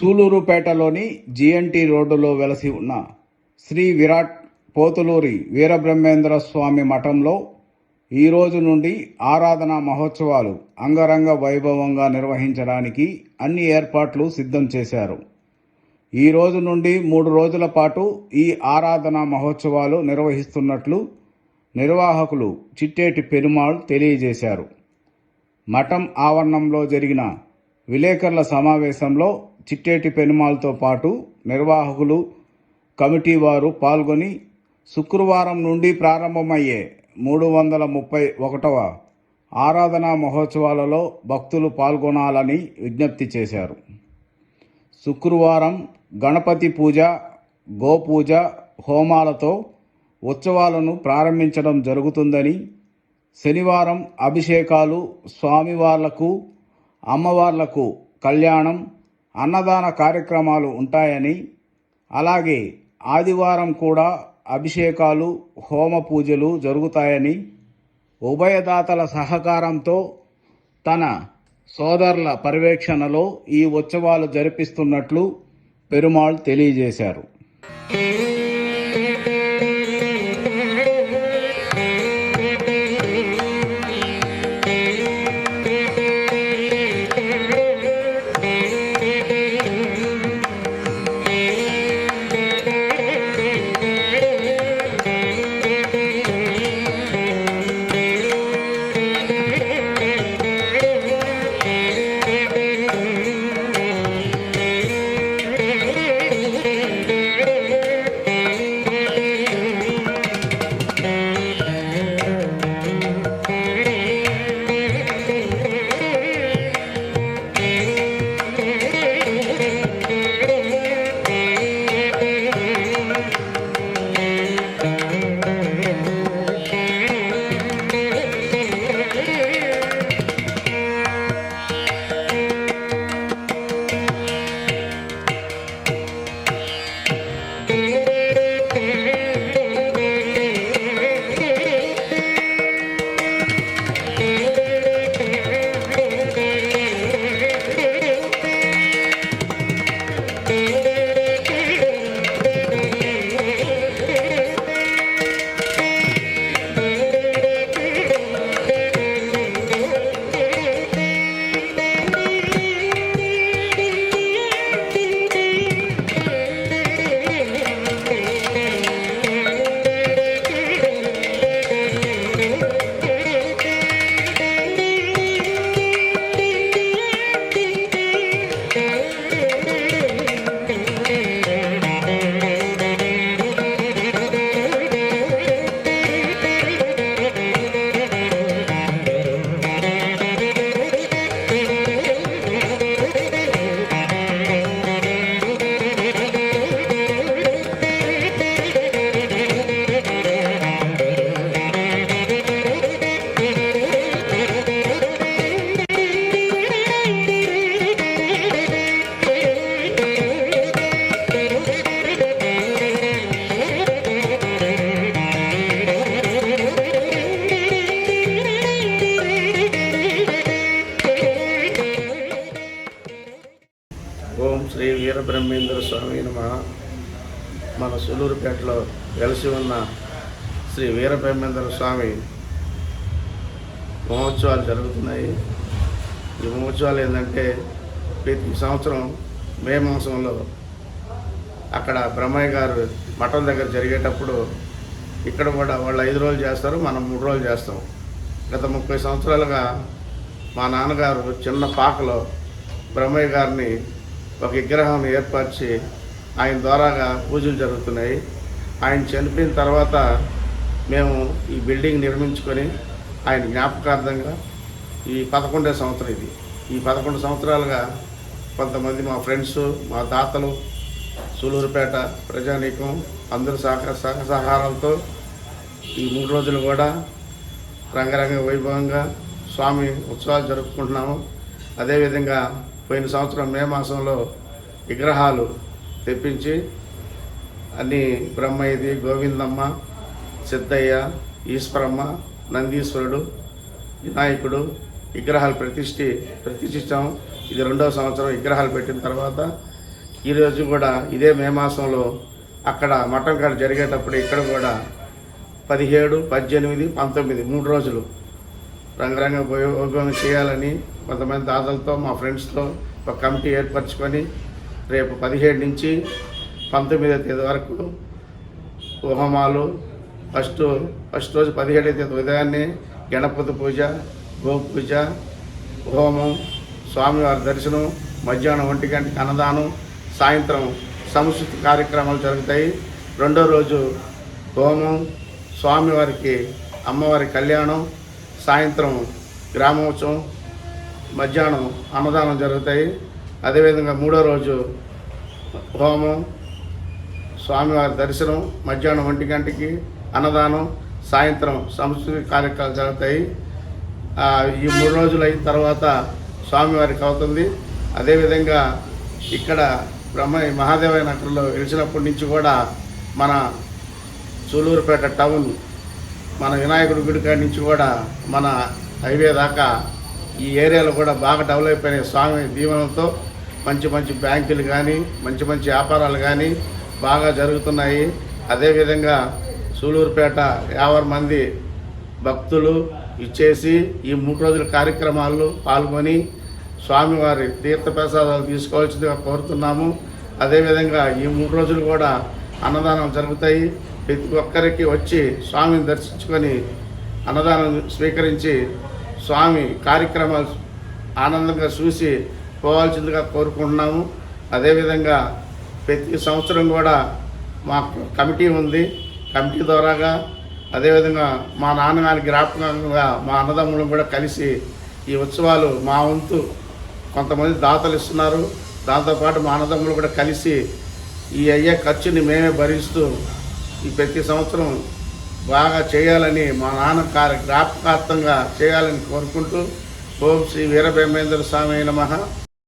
సూలూరుపేటలోని GNT రోడ్డులో వెలసి ఉన్న శ్రీ విరాట్ పోతులూరి వీరబ్రహ్మేంద్ర స్వామి మఠంలో ఈ రోజు నుండి ఆరాధన మహోత్సవాలు అంగరంగ వైభవంగా నిర్వహించడానికి అన్ని ఏర్పాట్లు సిద్ధం చేశారు. ఈ రోజు నుండి మూడు రోజుల పాటు ఈ ఆరాధన మహోత్సవాలు నిర్వహిస్తున్నట్లు నిర్వాహకులు చిట్టేటి పెరుమాళ్ తెలియజేశారు. మఠం ఆవరణంలో జరిగిన విలేకరుల సమావేశంలో చిట్టేటి పెనుమాల్తో పాటు నిర్వాహకులు కమిటీ వారు పాల్గొని శుక్రవారం నుండి ప్రారంభమయ్యే మూడు వందల ముప్పై ఒకటవ ఆరాధనా మహోత్సవాలలో భక్తులు పాల్గొనాలని విజ్ఞప్తి చేశారు. శుక్రవారం గణపతి పూజ గోపూజ హోమాలతో ఉత్సవాలను ప్రారంభించడం జరుగుతుందని శనివారం అభిషేకాలు స్వామివార్లకు అమ్మవార్లకు కళ్యాణం అన్నదాన కార్యక్రమాలు ఉంటాయని అలాగే ఆదివారం కూడా అభిషేకాలు హోమ పూజలు జరుగుతాయని ఉభయదాతల సహకారంతో తన సోదరుల పర్యవేక్షణలో ఈ ఉత్సవాలు జరిపిస్తున్నట్లు పెరుమాళ్ తెలియజేశారు. శ్రీ వీరబ్రహ్మేంద్ర స్వామి నమ. మన సూలూరుపేటలో వెలసి ఉన్న శ్రీ వీరబ్రహ్మేంద్ర స్వామి మహోత్సవాలు జరుగుతున్నాయి. ఈ మహోత్సవాలు ఏంటంటే ప్రతి సంవత్సరం మే మాసంలో అక్కడ బ్రహ్మయ్య గారు మఠం దగ్గర జరిగేటప్పుడు ఇక్కడ కూడా వాళ్ళు ఐదు రోజులు చేస్తారు మనం మూడు రోజులు చేస్తాం. గత ముప్పై సంవత్సరాలుగా మా నాన్నగారు చిన్న పాకలో బ్రహ్మయ్య గారిని ఒక విగ్రహం ఏర్పరిచి ఆయన ద్వారాగా పూజలు జరుగుతున్నాయి. ఆయన చనిపోయిన తర్వాత మేము ఈ బిల్డింగ్ నిర్మించుకొని ఆయన జ్ఞాపకార్థంగా ఈ పదకొండో సంవత్సరం ఇది. ఈ పదకొండు సంవత్సరాలుగా కొంతమంది మా ఫ్రెండ్స్ మా దాతలు సూలూరుపేట ప్రజానీకం అందరి సహకార సహ సహకారాలతో ఈ మూడు రోజులు కూడా రంగరంగ వైభవంగా స్వామి ఉత్సవాలు జరుపుకుంటున్నాము. అదేవిధంగా పోయిన సంవత్సరం మే మాసంలో విగ్రహాలు తెప్పించి అన్ని బ్రహ్మయ్యది గోవిందమ్మ సిద్ధయ్య ఈశ్వరమ్మ నందీశ్వరుడు వినాయకుడు విగ్రహాలు ప్రతిష్ఠి ప్రతిష్ఠించాం. ఇది రెండవ సంవత్సరం విగ్రహాలు పెట్టిన తర్వాత ఈరోజు కూడా ఇదే మే మాసంలో అక్కడ మఠం కాడ జరిగేటప్పుడు ఇక్కడ కూడా పదిహేడు పద్దెనిమిది పంతొమ్మిది మూడు రోజులు రంగరంగ ఉపయోగం చేయాలని కొంతమంది దాతలతో మా ఫ్రెండ్స్తో ఒక కమిటీ ఏర్పరచుకొని రేపు పదిహేడు నుంచి పంతొమ్మిదో తేదీ వరకు హోమాలు ఫస్ట్ ఫస్ట్ రోజు పదిహేడవ తేదీ ఉదయాన్నే గణపతి పూజ గోపూజ హోమం స్వామివారి దర్శనం మధ్యాహ్నం ఒంటి గంటకి అన్నదానం సాయంత్రం సంస్కృతి కార్యక్రమాలు జరుగుతాయి. రెండో రోజు హోమం స్వామివారికి అమ్మవారి కళ్యాణం సాయంత్రం గ్రామోత్సవం మధ్యాహ్నం అన్నదానం జరుగుతాయి. అదేవిధంగా మూడో రోజు హోమం స్వామివారి దర్శనం మధ్యాహ్నం ఒంటి గంటకి అన్నదానం సాయంత్రం సంస్కృతి కార్యక్రమాలు జరుగుతాయి. ఈ మూడు రోజులు అయిన తర్వాత స్వామివారికి అవుతుంది అదేవిధంగా ఇక్కడ బ్రహ్మ మహాదేవ నగరంలో గెలిచినప్పటి నుంచి కూడా మన సూలూరుపేట టౌన్ మన వినాయకుడి గుడి కాడి నుంచి కూడా మన హైవే దాకా ఈ ఏరియాలో కూడా బాగా డెవలప్ అయిన స్వామి దీవెనలతో మంచి మంచి బ్యాంకులు కానీ మంచి మంచి వ్యాపారాలు కానీ బాగా జరుగుతున్నాయి. అదేవిధంగా సూలూరుపేట యాభై మంది భక్తులు ఇచ్చేసి ఈ మూడు రోజుల కార్యక్రమాల్లో పాల్గొని స్వామివారి తీర్థప్రసాదాలు తీసుకోవాల్సిందిగా కోరుతున్నాము. అదేవిధంగా ఈ మూడు రోజులు కూడా అన్నదానం జరుగుతాయి. ప్రతి ఒక్కరికి వచ్చి స్వామిని దర్శించుకొని అన్నదానం స్వీకరించి స్వామి కార్యక్రమాలు ఆనందంగా చూసి పోవాల్సిందిగా కోరుకుంటున్నాము. అదేవిధంగా ప్రతి సంవత్సరం కూడా మా కమిటీ ఉంది. కమిటీ ద్వారాగా అదేవిధంగా మా నాన్నగారి జ్ఞాపకంగా మా అన్నదమ్ములను కూడా కలిసి ఈ ఉత్సవాలు మా వంతు కొంతమంది దాతలు ఇస్తున్నారు. దాంతోపాటు మా అన్నదమ్ములు కూడా కలిసి ఈ అయ్యే ఖర్చుని మేమే భరిస్తూ ఈ ప్రతి సంవత్సరం బాగా చేయాలని మా నాన్న కార్య జ్ఞాపకార్థంగా చేయాలని కోరుకుంటూ ఓం శ్రీ వీరభేమేంద్ర స్వామి నమః.